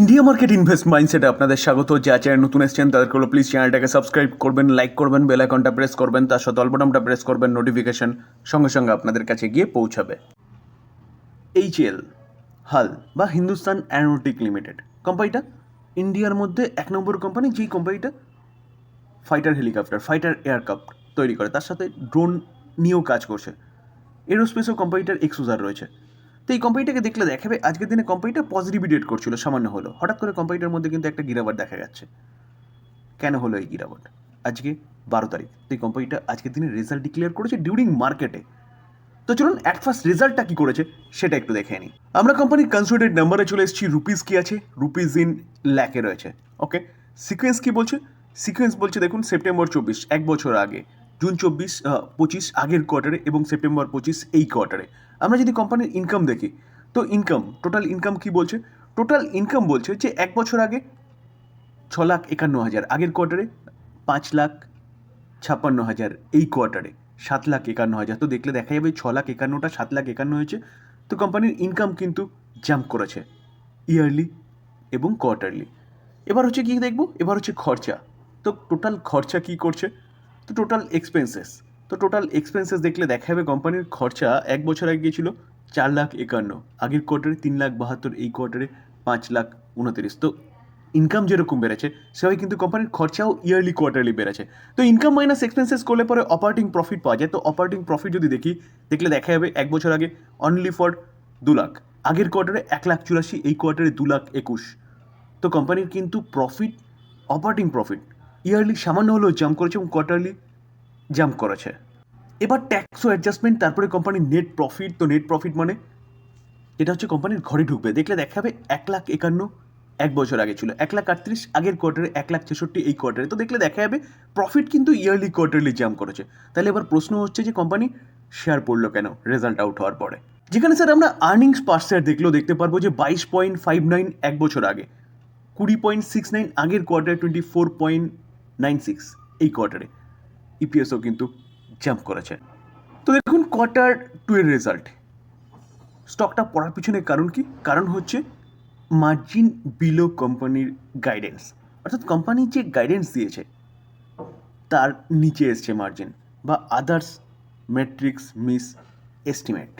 India market invest মাইন্ডসেটে আপনাদের স্বাগত। যা চ্যানেল নতুন এসছেন, তাদেরকে হলো প্লিজ চ্যানেলটাকে সাবস্ক্রাইব করবেন লাইক করবেন বেল আইকনটা প্রেস করবেন, তার সাথে অল্পটামটা প্রেস করবেন নোটিফিকেশন সঙ্গে সঙ্গে আপনাদের কাছে গিয়ে পৌঁছাবে। এইচএল হাল বা হিন্দুস্তান অ্যারোনটিক লিমিটেড কোম্পানিটা ইন্ডিয়ার মধ্যে এক নম্বর কোম্পানি যেই কোম্পানিটা ফাইটার হেলিকপ্টার ফাইটার এয়ারক্রাফট তৈরি করে। তার সাথে ড্রোন নিয়েও কাজ করছে। এরোস্পেসও কোম্পানিটার এক্সোজার রয়েছে। তো এই কোম্পানিটাকে দেখলে দেখাবে, আজকের দিনে কোম্পানিটা পজিটিভিটেট করছিল, সামান্য হলো। হঠাৎ করে কোম্পানিটার মধ্যে কিন্তু একটা গিরাবাট দেখা যাচ্ছে। কেন হলো এই গিরাবট? আজকে বারো তারিখ। তো এই কোম্পানিটা আজকের দিনে রেজাল্ট ডিক্লেয়ার করেছে ডিউরিং মার্কেটে তো চলুন অ্যাট ফার্স্ট রেজাল্টটা কি করেছে, সেটা একটু দেখে নিই আমরা কোম্পানির কনসোলিডেট নাম্বারে চলে এসেছি রুপিস কি আছে? রুপিস ইন ল্যাকে রয়েছে। ওকে সিকোয়েন্স কি বলছে? সিকোয়েন্স বলছে, দেখুন সেপ্টেম্বর চব্বিশ, এক বছর আগে। জুন চব্বিশ পঁচিশ আগের কোয়ার্টারে এবং সেপ্টেম্বর পঁচিশ এই কোয়ার্টারে আমরা যদি কোম্পানির ইনকাম দেখি, তো ইনকাম টোটাল ইনকাম কি বলছে? টোটাল ইনকাম বলছে যে এক বছর আগে ছ লাখ একান্ন হাজার, আগের কোয়ার্টারে পাঁচ লাখ ছাপ্পান্ন হাজার, এই কোয়ার্টারে সাত লাখ একান্ন হাজার। তো দেখলে দেখা যাবে ছ লাখ একান্নটা সাত লাখ একান্ন হয়েছে। তো কোম্পানির ইনকাম কিন্তু জাম্প করেছে ইয়ারলি এবং কোয়ার্টারলি এবার হচ্ছে কি দেখব? এবার হচ্ছে খরচা। তো টোটাল খরচা কি করছে? তো টোটাল এক্সপেন্সেস তো টোটাল এক্সপেন্সেস দেখলে দেখা যাবে কোম্পানির খরচা এক বছর আগে গিয়েছিল চার লাখ একান্ন, আগের কোয়ার্টারে তিন লাখ বাহাত্তর, এই কোয়ার্টারে পাঁচ লাখ উনতিরিশ। তো ইনকাম যেরকম বেড়েছে, সেভাবে কিন্তু কোম্পানির খরচাও ইয়ারলি কোয়ার্টারলি বেড়েছে। তো ইনকাম মাইনাস এক্সপেন্সেস করলে পরে অপারেটিং প্রফিট পাওয়া যায়। তো অপারেটিং প্রফিট যদি দেখি, দেখলে দেখা যাবে এক বছর আগে অনলি ফর দু লাখ, আগের কোয়ার্টারে এক লাখ চুরাশি, এই কোয়ার্টারে দু লাখ একুশ। তো কোম্পানির কিন্তু প্রফিট অপারেটিং প্রফিট ইয়ারলি সামান্য হলেও জাম্প করেছে এবং কোয়ার্টারলি জাম্প করেছে। এবার ট্যাক্স ও অ্যাডজাস্টমেন্ট তারপরে কোম্পানির নেট প্রফিট তো নেট প্রফিট মানে যেটা হচ্ছে কোম্পানির ঘরে ঢুকবে। দেখলে দেখাবে এক লাখ একান্ন এক বছর আগে ছিল, এক লাখ আটত্রিশ আগের কোয়ার্টারে এক লাখ ছেষট্টি এই কোয়ার্টারে তো দেখলে দেখা যাবে প্রফিট কিন্তু ইয়ারলি কোয়ার্টারলি জাম্প করেছে। তাহলে এবার প্রশ্ন হচ্ছে যে কোম্পানি শেয়ার পড়ল কেন? রেজাল্ট আউট হওয়ার পরে। যেখানে স্যার আমরা আর্নিংস পার শেয়ার দেখলেও দেখতে পারব যে বাইশ পয়েন্ট ফাইভ নাইন এক বছর আগে, কুড়ি পয়েন্ট সিক্স নাইন আগের কোয়ার্টারে twenty four point nine six এই কোয়ার্টারে। ইপিএসও কিন্তু জাম্প করেছে। তো দেখুন, কোয়ার্টার টু এর রেজাল্ট স্টকটা পড়ার পিছনে কারণ কি? কারণ হচ্ছে মার্জিন বিলো কোম্পানির গাইডেন্স অর্থাৎ কোম্পানি যে গাইডেন্স দিয়েছে, তার নিচে এসছে মার্জিন বা আদার্স ম্যাট্রিক্স মিস এস্টিমেট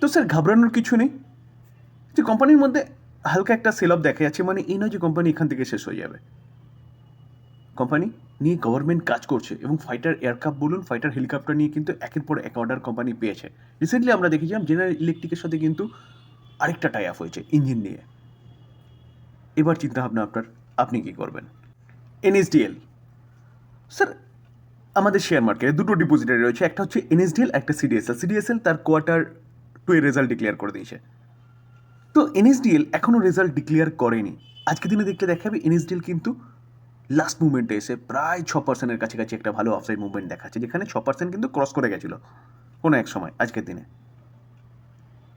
তো স্যার, ঘাবড়ানোর কিছু নেই। যে কোম্পানির মধ্যে হালকা একটা সেল অফ দেখা যাচ্ছে মানে এই নয় যে কোম্পানি এখান থেকে শেষ হয়ে যাবে। কোম্পানি নিয়ে গভর্নমেন্ট কাজ করছে এবং ফাইটার এয়ারক্রাফট বলুন ফাইটার হেলিকপ্টার নিয়ে কিন্তু একের পর এক অর্ডার কোম্পানি পেয়েছে। রিসেন্টলি আমরা দেখেছিলাম জেনারেল ইলেকট্রিকের সাথে কিন্তু আরেকটা টাই আপ হয়েছে ইঞ্জিন নিয়ে। এবার চিন্তা ভাবনা আপনার, আপনি কি করবেন? এনএসডিএল স্যার আমাদের শেয়ার মার্কেটে দুটো ডিপোজিটারি রয়েছে, একটা হচ্ছে এনএসডিএল একটা সিডিএসএল সিডিএসএল তার কোয়ার্টার টু এর রেজাল্ট ডিক্লেয়ার করে দিয়েছে। তো এনএসডিএল এখনও রেজাল্ট ডিক্লেয়ার করেনি। আজকে দিনে দেখলে দেখাবে এনএসডিএল কিন্তু লাস্ট মুভমেন্টে এসে প্রায় ছ পার্সেন্টের কাছাকাছি একটা ভালো অফসাইড মুভমেন্ট দেখাচ্ছে, যেখানে ছ পার্সেন্ট কিন্তু ক্রস করে গেছিল কোনো এক সময় আজকের দিনে।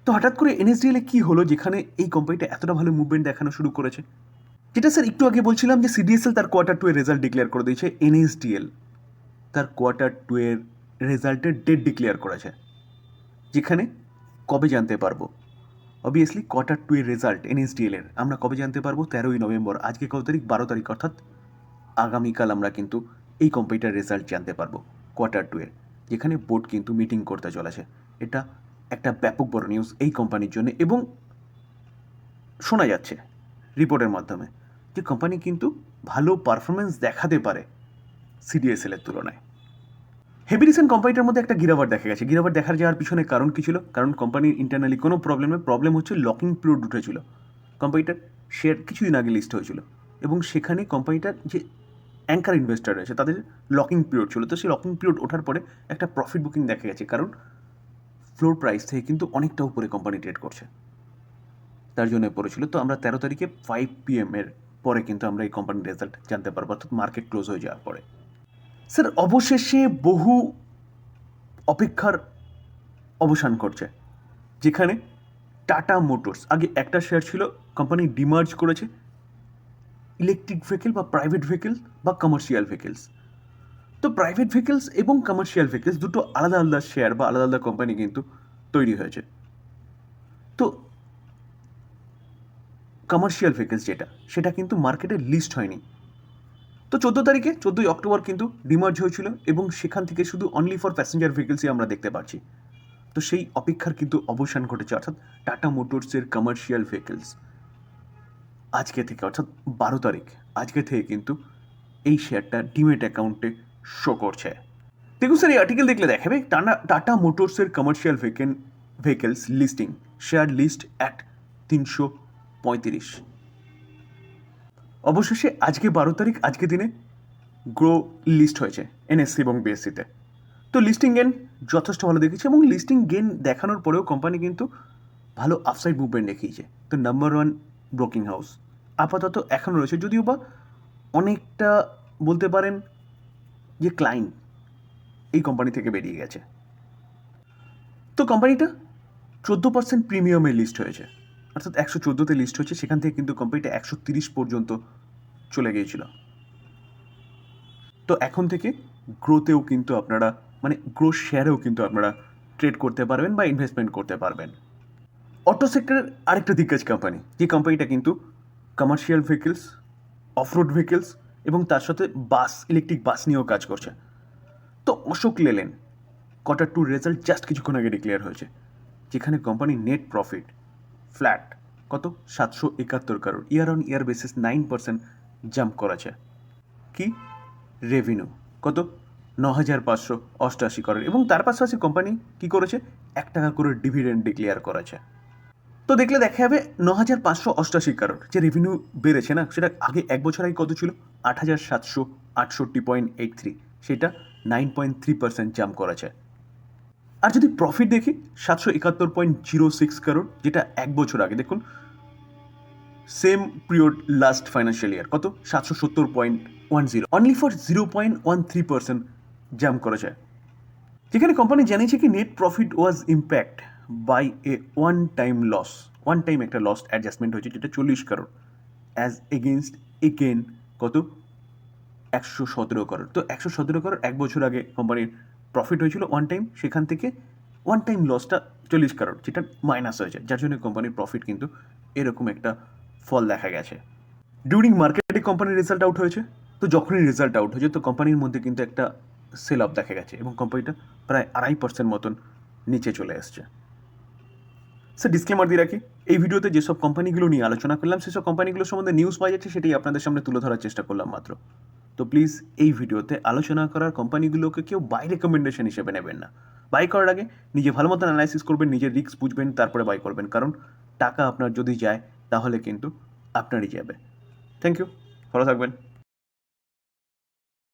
তো হঠাৎ করে এনএসডিএল কী হলো যেখানে এই কোম্পানিটা এতটা ভালো মুভমেন্ট দেখানো শুরু করেছে? যেটা স্যার একটু আগে বলছিলাম যে সিডিএসএল তার কোয়ার্টার টু এর রেজাল্ট ডিক্লেয়ার করে দিয়েছে এনএসডিএল তার কোয়ার্টার টু এর রেজাল্টের ডেট ডিক্লেয়ার করেছে, যেখানে কবে জানতে পারব? অবভিয়াসলি কোয়ার্টার টু এর রেজাল্ট এনএসডিএল এর, আমরা কবে জানতে পারব? তেরোই নভেম্বর, আজকে কত তারিখ? বারো তারিখ, অর্থাৎ আগামীকাল আমরা কিন্তু এই কম্পিউটার রেজাল্ট জানতে পারব কোয়ার্টার টু এর, যেখানে বোর্ড কিন্তু মিটিং করতে চলেছে। এটা একটা ব্যাপক বড় নিউজ এই কোম্পানির জন্য এবং শোনা যাচ্ছে রিপোর্টের মাধ্যমে যে কোম্পানি কিন্তু ভালো পারফরমেন্স দেখাতে পারে সিডিএসএল এর তুলনায়। হেভি রিসেন্ট কোম্পানিটার মধ্যে একটা গিরাবার দেখা গেছে। গিরাবার দেখার যাওয়ার পিছনে কারণ কি ছিল? কারণ কোম্পানির ইন্টারনালি কোনো প্রবলেম প্রবলেম হচ্ছে লকিং পিরিয়ড উঠেছিল। কোম্পানিটার শেয়ার কিছুদিন আগে লিস্ট হয়েছিল এবং সেখানে কোম্পানিটার যে অ্যাঙ্কার ইনভেস্টার রয়েছে, তাদের লকিং পিরিয়ড ছিল। তো সেই লকিং পিরিয়ড ওঠার পরে একটা প্রফিট বুকিং দেখা গেছে, কারণ ফ্লোর প্রাইস থেকে কিন্তু অনেকটা উপরে কোম্পানি ট্রেড করছে। তার জন্য পড়েছিল। তো আমরা তেরো তারিখে ফাইভ পিএম এর পরে কিন্তু আমরা এই কোম্পানির রেজাল্ট জানতে পারব, অর্থাৎ মার্কেট ক্লোজ হয়ে যাওয়ার পরে। স্যার অবশেষে বহু অপেক্ষার অবসান করছে যেখানে টাটা মোটরস আগে একটা শেয়ার ছিল কোম্পানি ডিমার্জ করেছে ইলেকট্রিক ভেহিকেল বা প্রাইভেট ভেহিকেল বা কমার্শিয়াল ভেহিকেলস তো প্রাইভেট ভেহিকেলস এবং কমার্শিয়াল ভেহিকেলস দুটো আলাদা আলাদা শেয়ার বা আলাদা আলাদা কোম্পানি কিন্তু তৈরি হয়েছে। তো কমার্শিয়াল ভেহিকেলস যেটা, সেটা কিন্তু মার্কেটে লিস্ট হয়নি। তো চোদ্দ তারিখে, চোদ্দোই অক্টোবর কিন্তু ডিমার্জ হয়েছিল এবং সেখান থেকে শুধু অনলি ফর প্যাসেঞ্জার ভেহিকেলসই আমরা দেখতে পাচ্ছি। তো সেই অপেক্ষার কিন্তু অবসান ঘটেছে, অর্থাৎ টাটা মোটরসের কমার্শিয়াল ভেহিকেলস আজকে থেকে, অর্থাৎ বারো তারিখ, আজকে থেকে কিন্তু এই শেয়ারটা ডিমেট অ্যাকাউন্টে শো করছে। দেখুন স্যার এই আর্টিকেল দেখলে দেখাবে Tata Tata মোটরসের commercial vehicle vehicles listing share list at তিনশো পঁয়ত্রিশ। অবশেষে আজকে বারো তারিখ, আজকে দিনে গ্রো লিস্ট হয়েছে এনএসসি এবং বিএসসিতে তো। লিস্টিং গেন যথেষ্ট ভালো দেখেছে এবং লিস্টিং গেন দেখানোর পরেও কোম্পানি কিন্তু ভালো আফসাইড মুভমেন্ট দেখিয়েছে। তো নাম্বার ওয়ান ব্রোকিং হাউস আপাতত এখনও রয়েছে। যদিও বা অনেকটা বলতে পারেন যে ক্লায়েন্ট এই কোম্পানি থেকে বেরিয়ে গেছে। তো কোম্পানিটা চোদ্দ পার্সেন্ট প্রিমিয়ামে লিস্ট হয়েছে। অর্থাৎ একশো চোদ্দোতে লিস্ট হয়েছে। সেখান থেকে কিন্তু কোম্পানিটা একশো তিরিশ পর্যন্ত চলে গিয়েছিল। তো এখন থেকে গ্রোতেও কিন্তু আপনারা মানে গ্রো শেয়ারেও কিন্তু আপনারা ট্রেড করতে পারবেন বা ইনভেস্টমেন্ট করতে পারবেন। অটো সেক্টরের আরেকটা দিগ্গজ কোম্পানি যে কোম্পানিটা কিন্তু কমার্শিয়াল ভেহিকেলস অফরোড ভেহিকেলস এবং তার সাথে বাস ইলেকট্রিক বাস নিয়েও কাজ করছে। তো Ashok Leyland quarter two result just কিছুক্ষণ আগে ডিক্লেয়ার হয়েছে, যেখানে কোম্পানির নেট প্রফিট ফ্ল্যাট কত? সাতশো একাত্তর crore year on year basis nine percent jump করেছে। কি? রেভিনিউ কত? ন হাজার পাঁচশো অষ্টআশি করোড় এবং তার পাশাপাশি কোম্পানি কি করেছে? এক টাকা করে ডিভিডেন্ড ডিক্লেয়ার করেছে। তো দেখলে দেখা যাবে ন হাজার পাঁচশো অষ্টআশি কারোর যে রেভিনিউ বেড়েছে না, সেটা আগে এক বছর আগে কত ছিল? আট হাজার সাতশো আটষট্টি পয়েন্ট এইট থ্রি। সেটা nine point three percent jump করেছে। আর যদি প্রফিট দেখি, সাতশো একাত্তর পয়েন্ট জিরো সিক্স কারোর যেটা এক বছর আগে। দেখুন same period last financial year কত? সাতশো সত্তর point one zero. Only for zero point one three percent jump করেছে। যেখানে কোম্পানি জানিয়েছে কি net profit was impact by a one time loss one time একটা লস অ্যাডজাস্টমেন্ট হয়েছে, যেটা চল্লিশ কারোর অ্যাজ এগেনস্ট এগেন কত? একশো সতেরো করোড় তো একশো সতেরো করোড় এক বছর আগে কোম্পানির প্রফিট হয়েছিল ওয়ান টাইম সেখান থেকে ওয়ান টাইম লসটা চল্লিশ কারোড় যেটা মাইনাস হয়েছে। যার জন্য কোম্পানির প্রফিট কিন্তু এরকম একটা ফল দেখা গেছে। ডিউরিং মার্কেটে কোম্পানির রেজাল্ট আউট হয়েছে। তো যখনই রেজাল্ট আউট হয়েছে, তো কোম্পানির মধ্যে কিন্তু একটা সেল আপ দেখা গেছে এবং কোম্পানিটা প্রায় আড়াই পার্সেন্ট মতন নিচে চলে এসছে। স্যার ডিসক্লেমার দিয়ে রাখি, এই ভিডিওতে যেসব কোম্পানিগুলো নিয়ে আলোচনা করলাম, সেসব কোম্পানিগুলোর সম্বন্ধে নিউজ পাওয়া যাচ্ছে, সেটাই আপনাদের সামনে তুলে ধরার চেষ্টা করলাম মাত্র। তো প্লিজ এই ভিডিওতে আলোচনা করার কোম্পানিগুলোকে কেউ বাই রেকমেন্ডেশন হিসেবে নেবেন না। বাই করার আগে নিজে ভালো মতন অ্যানালাইসিস করবেন, নিজের রিস্ক বুঝবেন, তারপরে বাই করবেন। কারণ টাকা আপনার যদি যায়, তাহলে কিন্তু আপনারই যাবে। থ্যাংক ইউ ভালো থাকবেন।